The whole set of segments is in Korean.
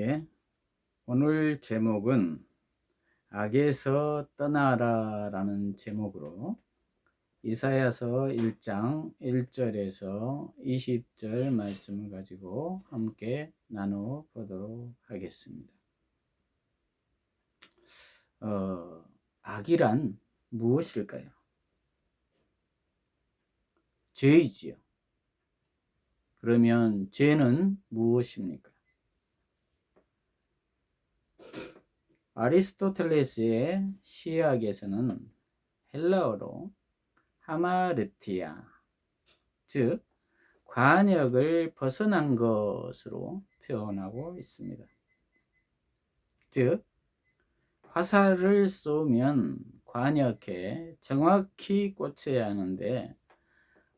예. 오늘 제목은 악에서 떠나라 라는 제목으로 이사야서 1장 1절에서 20절 말씀을 가지고 함께 나눠 보도록 하겠습니다. 어, 악이란 무엇일까요? 죄이지요. 그러면 죄는 무엇입니까? 아리스토텔레스의 시학에서는 헬라어로 하마르티아, 즉 관역을 벗어난 것으로 표현하고 있습니다. 즉 화살을 쏘면 관역에 정확히 꽂혀야 하는데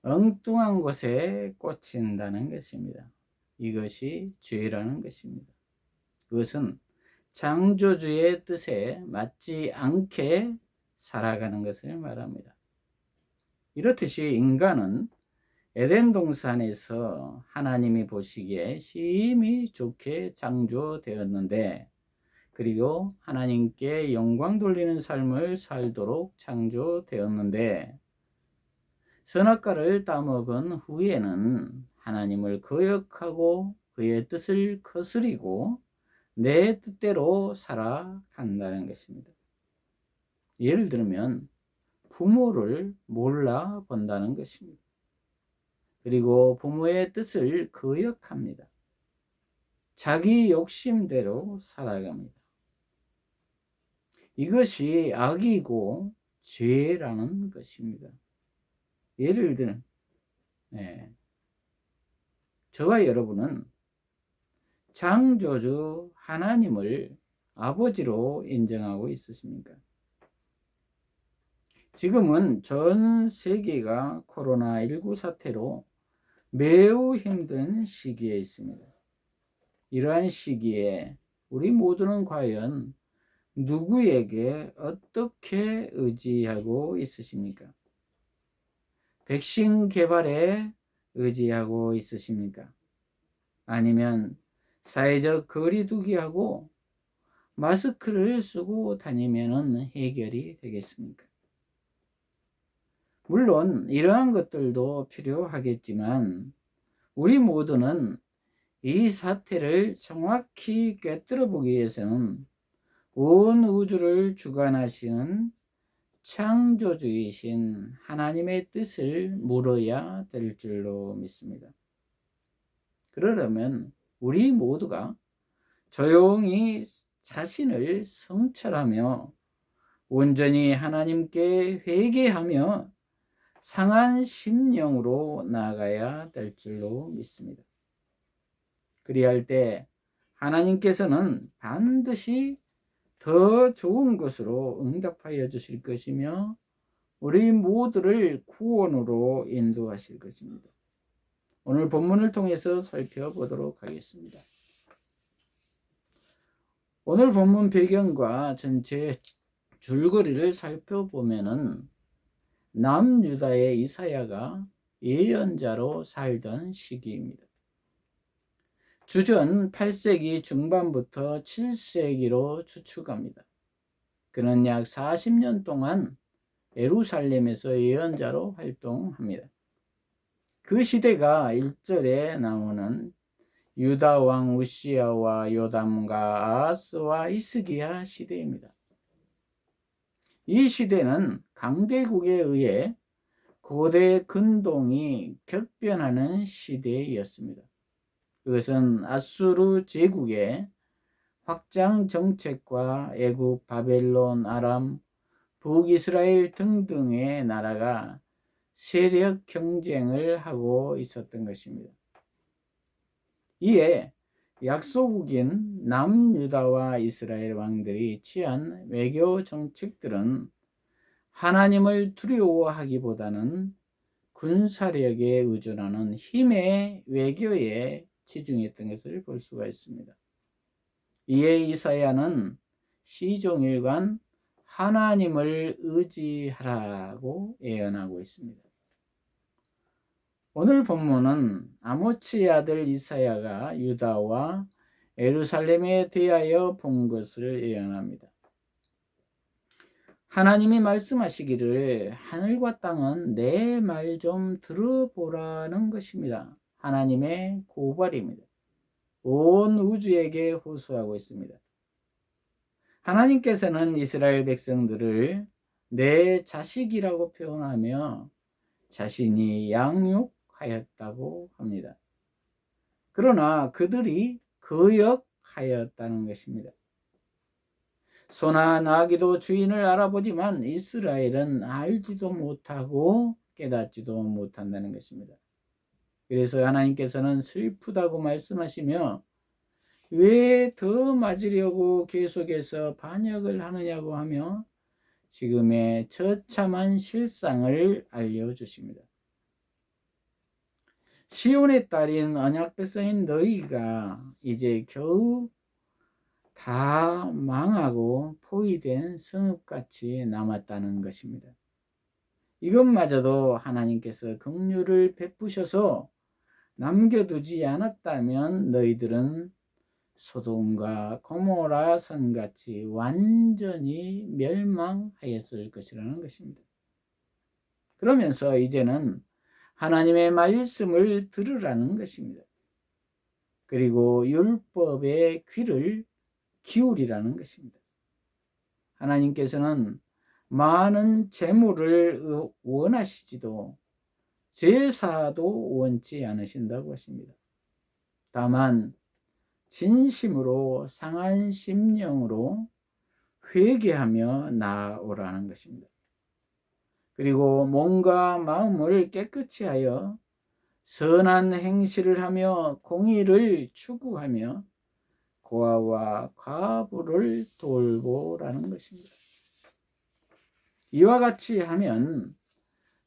엉뚱한 곳에 꽂힌다는 것입니다. 이것이 죄라는 것입니다. 그것은 창조주의 뜻에 맞지 않게 살아가는 것을 말합니다. 이렇듯이 인간은 에덴 동산에서 하나님이 보시기에 심히 좋게 창조되었는데 그리고 하나님께 영광 돌리는 삶을 살도록 창조되었는데 선악과를 따먹은 후에는 하나님을 거역하고 그의 뜻을 거스리고 내 뜻대로 살아간다는 것입니다. 예를 들면 부모를 몰라 본다는 것입니다. 그리고 부모의 뜻을 거역합니다. 자기 욕심대로 살아갑니다. 이것이 악이고 죄라는 것입니다. 예를 들면, 네. 저와 여러분은 창조주 하나님을 아버지로 인정하고 있으십니까? 지금은 전 세계가 코로나19 사태로 매우 힘든 시기에 있습니다. 이러한 시기에 우리 모두는 과연 누구에게 어떻게 의지하고 있으십니까? 백신 개발에 의지하고 있으십니까? 아니면 사회적 거리두기하고 마스크를 쓰고 다니면 해결이 되겠습니까? 물론 이러한 것들도 필요하겠지만 우리 모두는 이 사태를 정확히 꿰뚫어 보기 위해서는 온 우주를 주관하시는 창조주이신 하나님의 뜻을 물어야 될 줄로 믿습니다. 그러려면 우리 모두가 조용히 자신을 성찰하며 온전히 하나님께 회개하며 상한 심령으로 나아가야 될 줄로 믿습니다. 그리할 때 하나님께서는 반드시 더 좋은 것으로 응답하여 주실 것이며 우리 모두를 구원으로 인도하실 것입니다. 오늘 본문을 통해서 살펴보도록 하겠습니다. 오늘 본문 배경과 전체 줄거리를 살펴보면은 남유다의 이사야가 예언자로 살던 시기입니다. 주전 8세기 중반부터 7세기로 추측합니다. 그는 약 40년 동안 에루살렘에서 예언자로 활동합니다. 그 시대가 1절에 나오는 유다 왕 우시야와 요담과 아하스와 이스기야 시대입니다. 이 시대는 강대국에 의해 고대 근동이 격변하는 시대였습니다. 그것은 아수르 제국의 확장 정책과 애국, 바벨론, 아람, 북이스라엘 등등의 나라가 세력 경쟁을 하고 있었던 것입니다. 이에 약소국인 남유다와 이스라엘 왕들이 취한 외교 정책들은 하나님을 두려워하기보다는 군사력에 의존하는 힘의 외교에 치중했던 것을 볼 수가 있습니다. 이에 이사야는 시종일관 하나님을 의지하라고 예언하고 있습니다. 오늘 본문은 아모치의 아들 이사야가 유다와 에루살렘에 대하여 본 것을 예언합니다. 하나님이 말씀하시기를 하늘과 땅은 내 말 좀 들어보라는 것입니다. 하나님의 고발입니다. 온 우주에게 호소하고 있습니다. 하나님께서는 이스라엘 백성들을 내 자식이라고 표현하며 자신이 양육 하였다고 합니다. 그러나 그들이 거역하였다는 것입니다. 소나 나기도 주인을 알아보지만 이스라엘은 알지도 못하고 깨닫지도 못한다는 것입니다. 그래서 하나님께서는 슬프다고 말씀하시며 왜 더 맞으려고 계속해서 반역을 하느냐고 하며 지금의 처참한 실상을 알려주십니다. 시온의 딸인 언약 백성인 너희가 이제 겨우 다 망하고 포위된 성읍같이 남았다는 것입니다. 이것마저도 하나님께서 긍휼을 베푸셔서 남겨두지 않았다면 너희들은 소돔과 고모라 선같이 완전히 멸망하였을 것이라는 것입니다. 그러면서 이제는 하나님의 말씀을 들으라는 것입니다. 그리고 율법의 귀를 기울이라는 것입니다. 하나님께서는 많은 재물을 원하시지도 제사도 원치 않으신다고 하십니다. 다만 진심으로 상한 심령으로 회개하며 나오라는 것입니다. 그리고 몸과 마음을 깨끗이 하여 선한 행실을 하며 공의를 추구하며 고아와 과부를 돌보라는 것입니다. 이와 같이 하면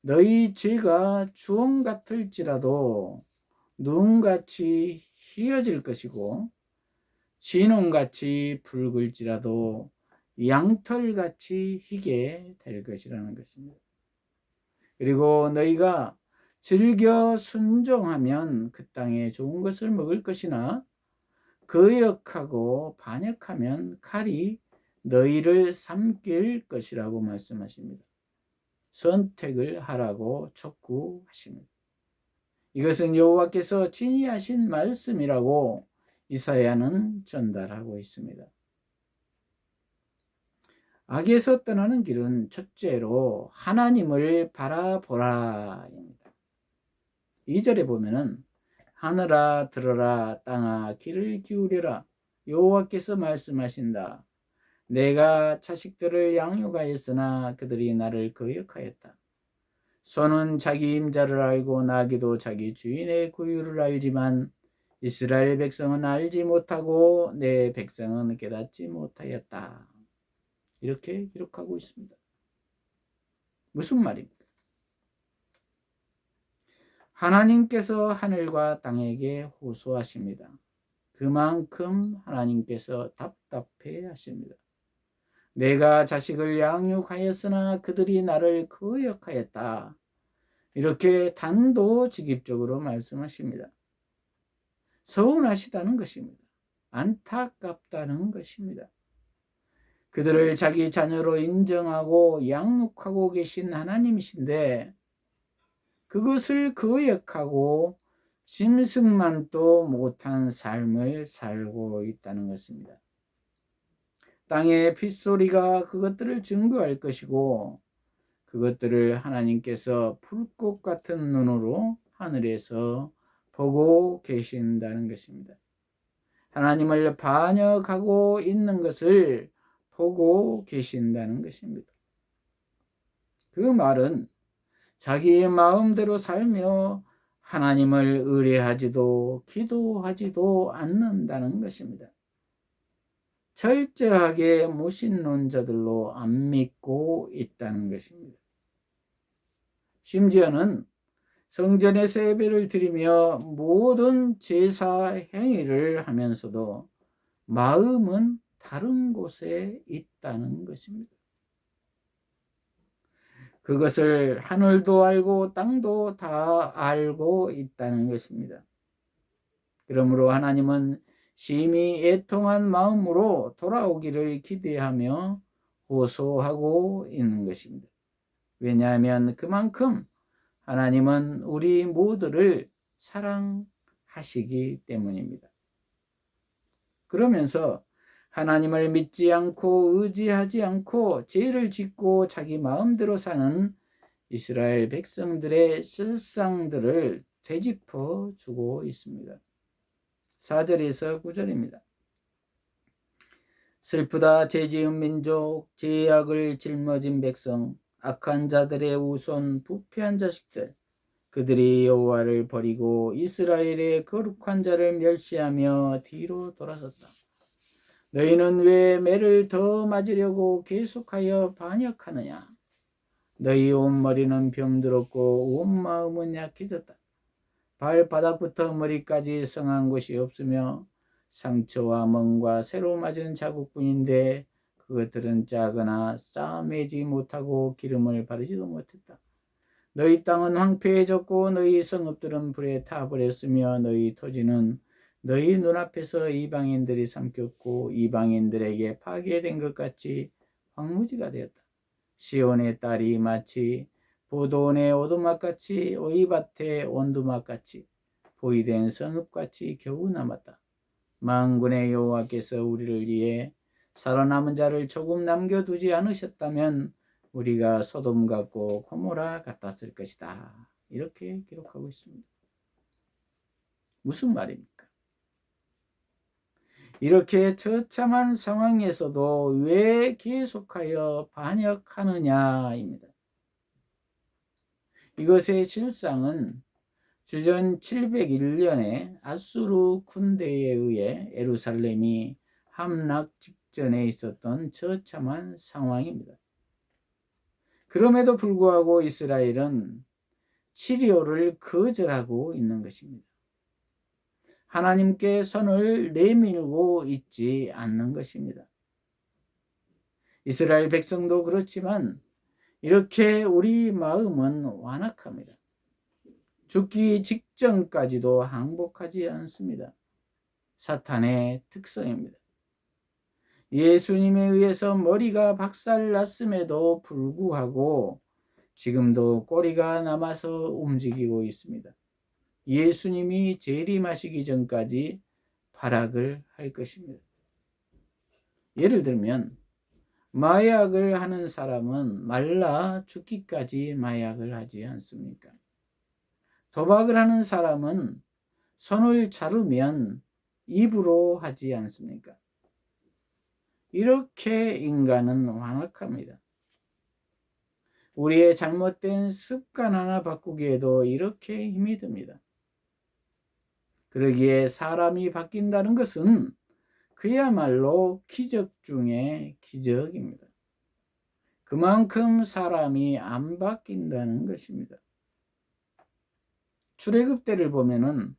너희 죄가 주홍 같을지라도 눈같이 희어질 것이고 진홍같이 붉을지라도 양털같이 희게 될 것이라는 것입니다. 그리고 너희가 즐겨 순종하면 그 땅에 좋은 것을 먹을 것이나 거역하고 반역하면 칼이 너희를 삼킬 것이라고 말씀하십니다. 선택을 하라고 촉구하십니다. 이것은 여호와께서 진의하신 말씀이라고 이사야는 전달하고 있습니다. 악에서 떠나는 길은 첫째로 하나님을 바라보라입니다. 2절에 보면은 하늘아 들어라 땅아 귀를 기울여라 여호와께서 말씀하신다. 내가 자식들을 양육하였으나 그들이 나를 거역하였다. 손은 자기 임자를 알고 나기도 자기 주인의 구유를 알지만 이스라엘 백성은 알지 못하고 내 백성은 깨닫지 못하였다. 이렇게 기록하고 있습니다. 무슨 말입니까? 하나님께서 하늘과 땅에게 호소하십니다. 그만큼 하나님께서 답답해 하십니다. 내가 자식을 양육하였으나 그들이 나를 거역하였다. 이렇게 단도직입적으로 말씀하십니다. 서운하시다는 것입니다. 안타깝다는 것입니다. 그들을 자기 자녀로 인정하고 양육하고 계신 하나님이신데 그것을 거역하고 짐승만도 못한 삶을 살고 있다는 것입니다. 땅의 핏소리가 그것들을 증거할 것이고 그것들을 하나님께서 풀꽃 같은 눈으로 하늘에서 보고 계신다는 것입니다. 하나님을 반역하고 있는 것을 보고 계신다는 것입니다. 그 말은 자기의 마음대로 살며 하나님을 의뢰하지도 기도하지도 않는다는 것입니다. 철저하게 무신론자들로 안 믿고 있다는 것입니다. 심지어는 성전에서 예배를 드리며 모든 제사 행위를 하면서도 마음은 다른 곳에 있다는 것입니다. 그것을 하늘도 알고 땅도 다 알고 있다는 것입니다. 그러므로 하나님은 심히 애통한 마음으로 돌아오기를 기대하며 호소하고 있는 것입니다. 왜냐하면 그만큼 하나님은 우리 모두를 사랑하시기 때문입니다. 그러면서 하나님을 믿지 않고 의지하지 않고 죄를 짓고 자기 마음대로 사는 이스라엘 백성들의 실상들을 되짚어 주고 있습니다. 4절에서 9절입니다. 슬프다 죄지은 민족, 죄악을 짊어진 백성, 악한 자들의 우손, 부패한 자식들, 그들이 여호와를 버리고 이스라엘의 거룩한 자를 멸시하며 뒤로 돌아섰다. 너희는 왜 매를 더 맞으려고 계속하여 반역하느냐? 너희 온 머리는 병들었고 온 마음은 약해졌다. 발바닥부터 머리까지 성한 곳이 없으며 상처와 멍과 새로 맞은 자국뿐인데 그것들은 작거나 싸매지 못하고 기름을 바르지도 못했다. 너희 땅은 황폐해졌고 너희 성읍들은 불에 타버렸으며 너희 토지는 너희 눈앞에서 이방인들이 삼켰고 이방인들에게 파괴된 것 같이 황무지가 되었다. 시온의 딸이 마치 보도원의 오두막같이 오이밭의 온두막같이 보이된 성읍같이 겨우 남았다. 만군의 여호와께서 우리를 위해 살아남은 자를 조금 남겨두지 않으셨다면 우리가 소돔 같고 고모라 같았을 것이다. 이렇게 기록하고 있습니다. 무슨 말입니까? 이렇게 처참한 상황에서도 왜 계속하여 반역하느냐입니다. 이것의 실상은 주전 701년에 아수르 군대에 의해 에루살렘이 함락 직전에 있었던 처참한 상황입니다. 그럼에도 불구하고 이스라엘은 치료를 거절하고 있는 것입니다. 하나님께 손을 내밀고 있지 않는 것입니다. 이스라엘 백성도 그렇지만 이렇게 우리 마음은 완악합니다. 죽기 직전까지도 항복하지 않습니다. 사탄의 특성입니다. 예수님에 의해서 머리가 박살났음에도 불구하고 지금도 꼬리가 남아서 움직이고 있습니다. 예수님이 재림하시기 전까지 발악을 할 것입니다. 예를 들면 마약을 하는 사람은 말라 죽기까지 마약을 하지 않습니까? 도박을 하는 사람은 손을 자르면 입으로 하지 않습니까? 이렇게 인간은 완악합니다. 우리의 잘못된 습관 하나 바꾸기에도 이렇게 힘이 듭니다. 그러기에 사람이 바뀐다는 것은 그야말로 기적 중의 기적입니다. 그만큼 사람이 안 바뀐다는 것입니다. 출애굽 때를 보면은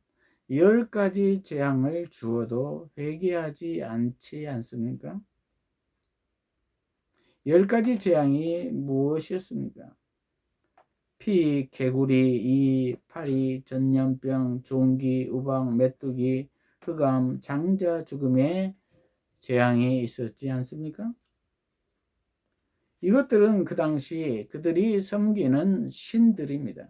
열 가지 재앙을 주어도 회개하지 않지 않습니까? 열 가지 재앙이 무엇이었습니까? 피, 개구리, 이, 파리, 전염병, 종기, 우방, 메뚜기, 흑암, 장자 죽음의 재앙이 있었지 않습니까? 이것들은 그 당시 그들이 섬기는 신들입니다.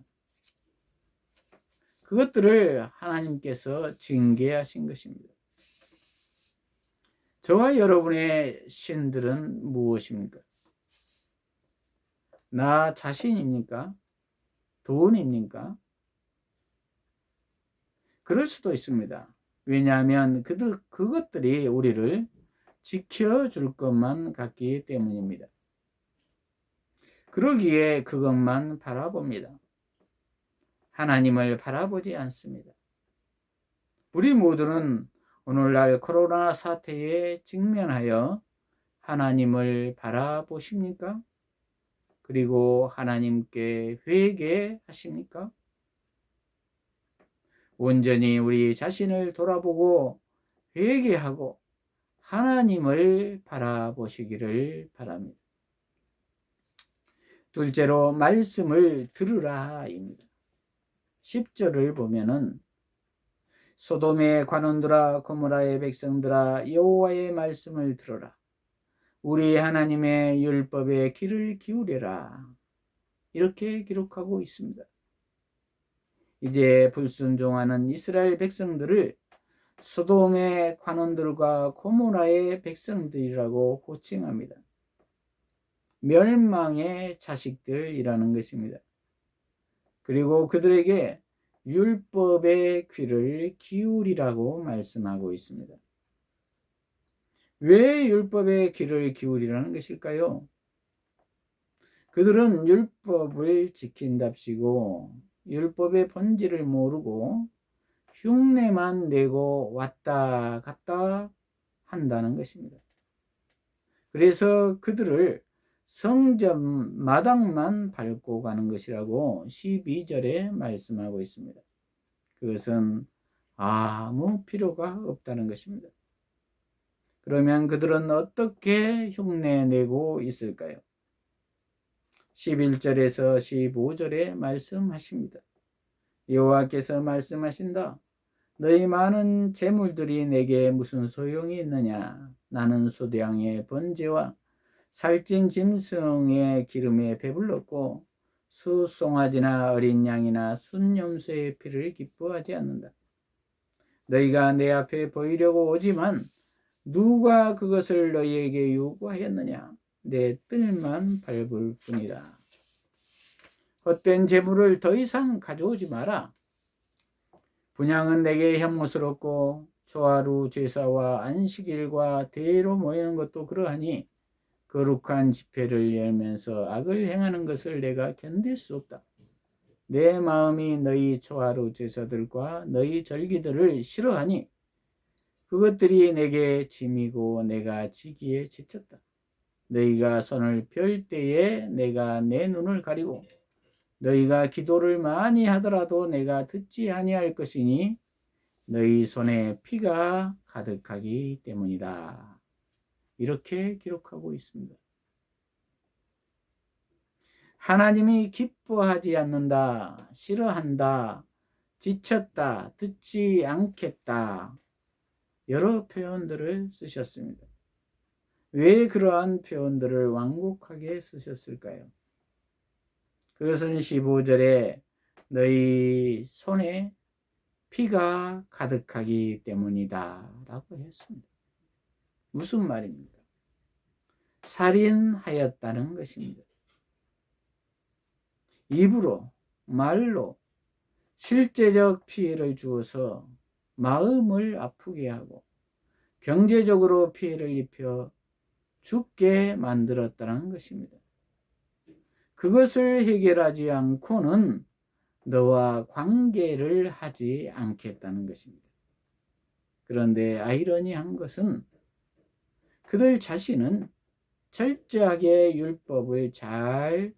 그것들을 하나님께서 징계하신 것입니다. 저와 여러분의 신들은 무엇입니까? 나 자신입니까? 돈입니까? 그럴 수도 있습니다. 왜냐하면 그 그것들이 우리를 지켜줄 것만 같기 때문입니다. 그러기에 그것만 바라봅니다. 하나님을 바라보지 않습니다. 우리 모두는 오늘날 코로나 사태에 직면하여 하나님을 바라보십니까? 그리고 하나님께 회개하십니까? 온전히 우리 자신을 돌아보고 회개하고 하나님을 바라보시기를 바랍니다. 둘째로 말씀을 들으라입니다. 10절을 보면은 소돔의 관원들아 고모라의 백성들아 여호와의 말씀을 들어라 우리 하나님의 율법에 귀를 기울여라 이렇게 기록하고 있습니다. 이제 불순종하는 이스라엘 백성들을 소돔의 관원들과 고모라의 백성들이라고 호칭합니다. 멸망의 자식들이라는 것입니다. 그리고 그들에게 율법의 귀를 기울이라고 말씀하고 있습니다. 왜 율법의 귀를 기울이라는 것일까요? 그들은 율법을 지킨답시고 율법의 본질을 모르고 흉내만 내고 왔다 갔다 한다는 것입니다. 그래서 그들을 성전 마당만 밟고 가는 것이라고 12절에 말씀하고 있습니다. 그것은 아무 필요가 없다는 것입니다. 그러면 그들은 어떻게 흉내 내고 있을까요? 11절에서 15절에 말씀하십니다. 여호와께서 말씀하신다. 너희 많은 재물들이 내게 무슨 소용이 있느냐? 나는 소대양의 번제와 살찐 짐승의 기름에 배불렀고 수송아지나 어린 양이나 순염소의 피를 기뻐하지 않는다. 너희가 내 앞에 보이려고 오지만 누가 그것을 너희에게 요구하였느냐? 내 뜰만 밟을 뿐이다. 헛된 재물을 더 이상 가져오지 마라. 분양은 내게 혐오스럽고 초하루 제사와 안식일과 대로 모이는 것도 그러하니 거룩한 집회를 열면서 악을 행하는 것을 내가 견딜 수 없다. 내 마음이 너희 초하루 제사들과 너희 절기들을 싫어하니 그것들이 내게 짐이고 내가 지기에 지쳤다. 너희가 손을 펼 때에 내가 내 눈을 가리고 너희가 기도를 많이 하더라도 내가 듣지 아니할 것이니 너희 손에 피가 가득하기 때문이다. 이렇게 기록하고 있습니다. 하나님이 기뻐하지 않는다, 싫어한다, 지쳤다, 듣지 않겠다. 여러 표현들을 쓰셨습니다. 왜 그러한 표현들을 완곡하게 쓰셨을까요? 그것은 15절에 너희 손에 피가 가득하기 때문이다 라고 했습니다. 무슨 말입니까? 살인하였다는 것입니다. 입으로, 말로 실제적 피해를 주어서 마음을 아프게 하고 경제적으로 피해를 입혀 죽게 만들었다는 것입니다. 그것을 해결하지 않고는 너와 관계를 하지 않겠다는 것입니다. 그런데 아이러니한 것은 그들 자신은 철저하게 율법을 잘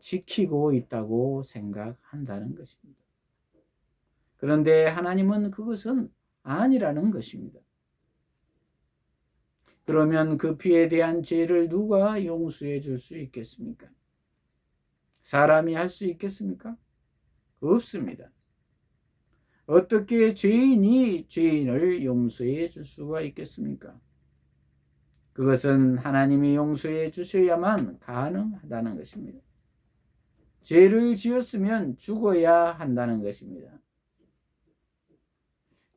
지키고 있다고 생각한다는 것입니다. 그런데 하나님은 그것은 아니라는 것입니다. 그러면 그 피에 대한 죄를 누가 용서해 줄 수 있겠습니까? 사람이 할 수 있겠습니까? 없습니다. 어떻게 죄인이 죄인을 용서해 줄 수가 있겠습니까? 그것은 하나님이 용서해 주셔야만 가능하다는 것입니다. 죄를 지었으면 죽어야 한다는 것입니다.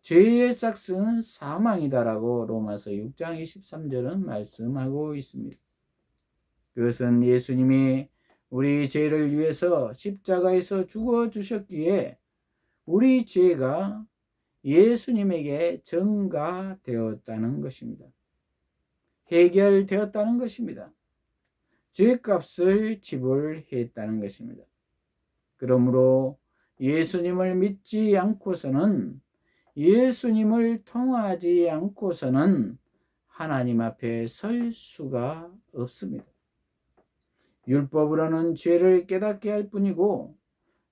죄의 싹스는 사망이다라고 로마서 6장 23절은 말씀하고 있습니다. 그것은 예수님이 우리 죄를 위해서 십자가에서 죽어 주셨기에 우리 죄가 예수님에게 전가되었다는 것입니다. 해결되었다는 것입니다. 죄값을 지불했다는 것입니다. 그러므로 예수님을 믿지 않고서는 예수님을 통하지 않고서는 하나님 앞에 설 수가 없습니다. 율법으로는 죄를 깨닫게 할 뿐이고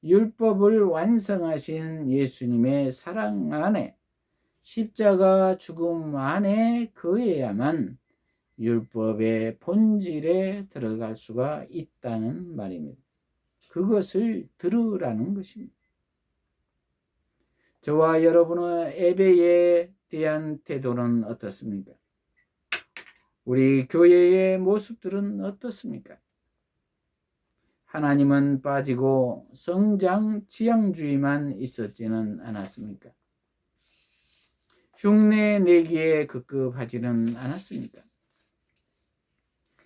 율법을 완성하신 예수님의 사랑 안에 십자가 죽음 안에 거해야만 율법의 본질에 들어갈 수가 있다는 말입니다. 그것을 들으라는 것입니다. 저와 여러분의 예배에 대한 태도는 어떻습니까? 우리 교회의 모습들은 어떻습니까? 하나님은 빠지고 성장 지향주의만 있었지는 않았습니까? 흉내 내기에 급급하지는 않았습니까?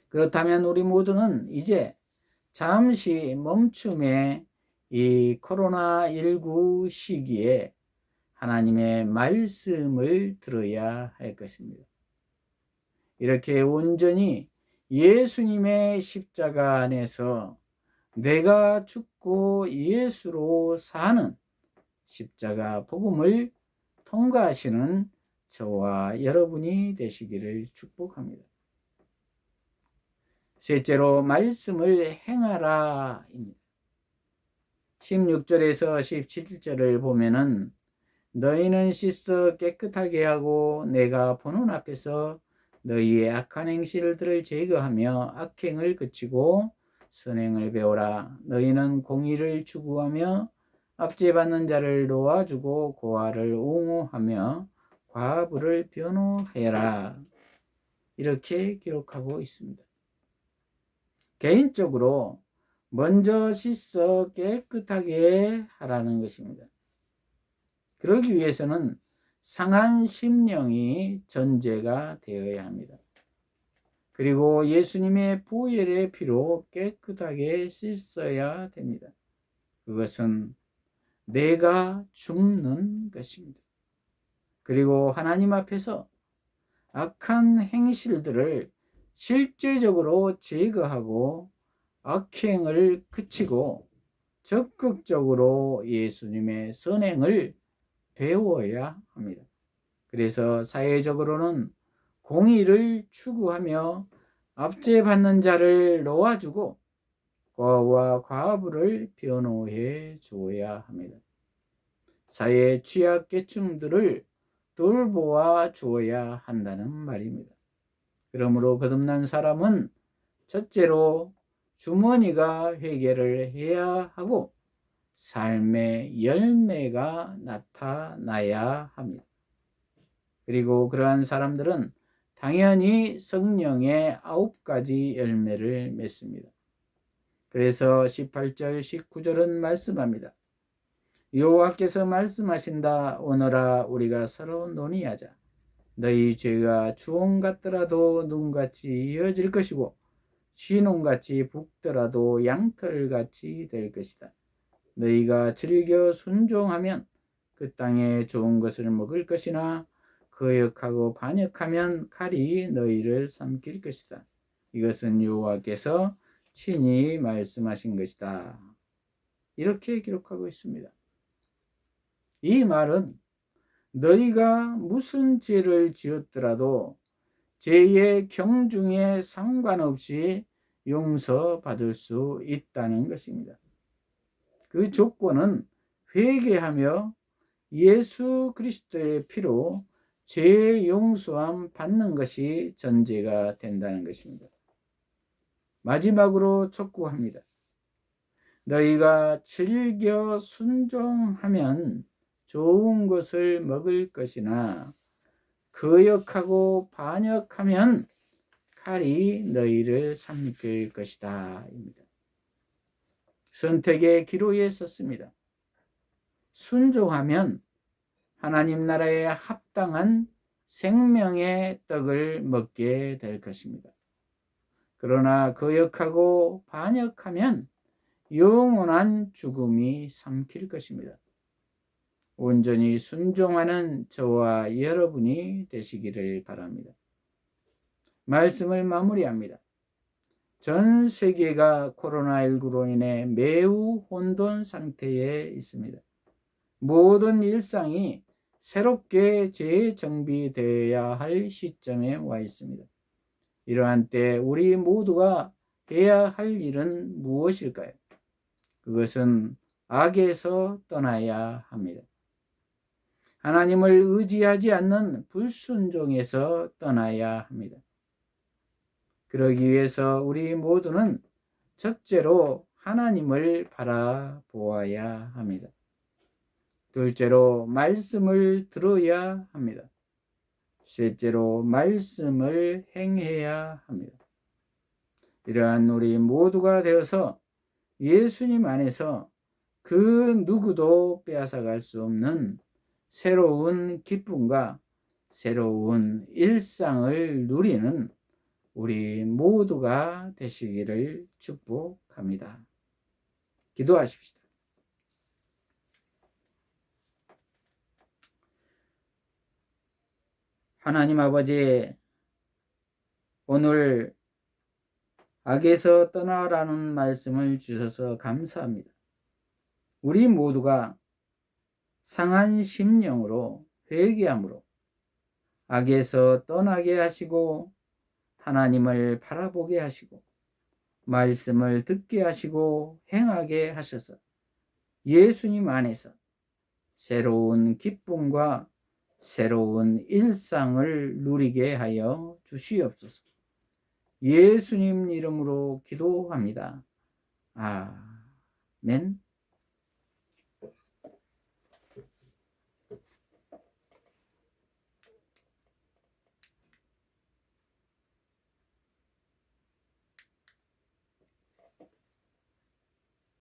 그렇다면 우리 모두는 이제 잠시 멈춤의 이 코로나19 시기에 하나님의 말씀을 들어야 할 것입니다. 이렇게 온전히 예수님의 십자가 안에서 내가 죽고 예수로 사는 십자가 복음을 통과하시는 저와 여러분이 되시기를 축복합니다. 셋째로 말씀을 행하라입니다. 16절에서 17절을 보면은 너희는 씻어 깨끗하게 하고 내가 보는 앞에서 너희의 악한 행실들을 제거하며 악행을 그치고 선행을 배우라. 너희는 공의를 추구하며 압제받는 자를 놓아주고 고아를 옹호하며 과부를 변호해라. 이렇게 기록하고 있습니다. 개인적으로 먼저 씻어 깨끗하게 하라는 것입니다. 그러기 위해서는 상한 심령이 전제가 되어야 합니다. 그리고 예수님의 보혈의 피로 깨끗하게 씻어야 됩니다. 그것은 내가 죽는 것입니다. 그리고 하나님 앞에서 악한 행실들을 실제적으로 제거하고 악행을 그치고 적극적으로 예수님의 선행을 배워야 합니다. 그래서 사회적으로는 공의를 추구하며 압제받는 자를 놓아주고 과와 과부를 변호해 주어야 합니다. 사회 취약계층들을 돌보아 주어야 한다는 말입니다. 그러므로 거듭난 사람은 첫째로 주머니가 회개를 해야 하고 삶의 열매가 나타나야 합니다. 그리고 그러한 사람들은 당연히 성령의 아홉 가지 열매를 맺습니다. 그래서 18절, 19절은 말씀합니다. 여호와께서 말씀하신다. 오너라 우리가 서로 논의하자. 너희 죄가 주홍 같더라도 눈같이 이어질 것이고 진홍같이 붓더라도 양털같이 될 것이다. 너희가 즐겨 순종하면 그 땅에 좋은 것을 먹을 것이나 거역하고 반역하면 칼이 너희를 삼킬 것이다. 이것은 여호와께서 친히 말씀하신 것이다. 이렇게 기록하고 있습니다. 이 말은 너희가 무슨 죄를 지었더라도 죄의 경중에 상관없이 용서받을 수 있다는 것입니다. 그 조건은 회개하며 예수 그리스도의 피로 죄 용서함 받는 것이 전제가 된다는 것입니다. 마지막으로 촉구합니다. 너희가 즐겨 순종하면 좋은 것을 먹을 것이나 거역하고 반역하면 칼이 너희를 삼킬 것이다. 입니다. 선택의 기로에 썼습니다. 순종하면 하나님 나라에 합당한 생명의 떡을 먹게 될 것입니다. 그러나 거역하고 반역하면 영원한 죽음이 삼킬 것입니다. 온전히 순종하는 저와 여러분이 되시기를 바랍니다. 말씀을 마무리합니다. 전 세계가 코로나19로 인해 매우 혼돈 상태에 있습니다. 모든 일상이 새롭게 재정비되어야 할 시점에 와 있습니다. 이러한 때 우리 모두가 해야 할 일은 무엇일까요? 그것은 악에서 떠나야 합니다. 하나님을 의지하지 않는 불순종에서 떠나야 합니다. 그러기 위해서 우리 모두는 첫째로 하나님을 바라보아야 합니다. 둘째로 말씀을 들어야 합니다. 셋째로 말씀을 행해야 합니다. 이러한 우리 모두가 되어서 예수님 안에서 그 누구도 빼앗아갈 수 없는 새로운 기쁨과 새로운 일상을 누리는 우리 모두가 되시기를 축복합니다. 기도하십시다. 하나님 아버지, 오늘 악에서 떠나라는 말씀을 주셔서 감사합니다. 우리 모두가 상한 심령으로 회개함으로 악에서 떠나게 하시고 하나님을 바라보게 하시고 말씀을 듣게 하시고 행하게 하셔서 예수님 안에서 새로운 기쁨과 새로운 일상을 누리게 하여 주시옵소서. 예수님 이름으로 기도합니다. 아멘.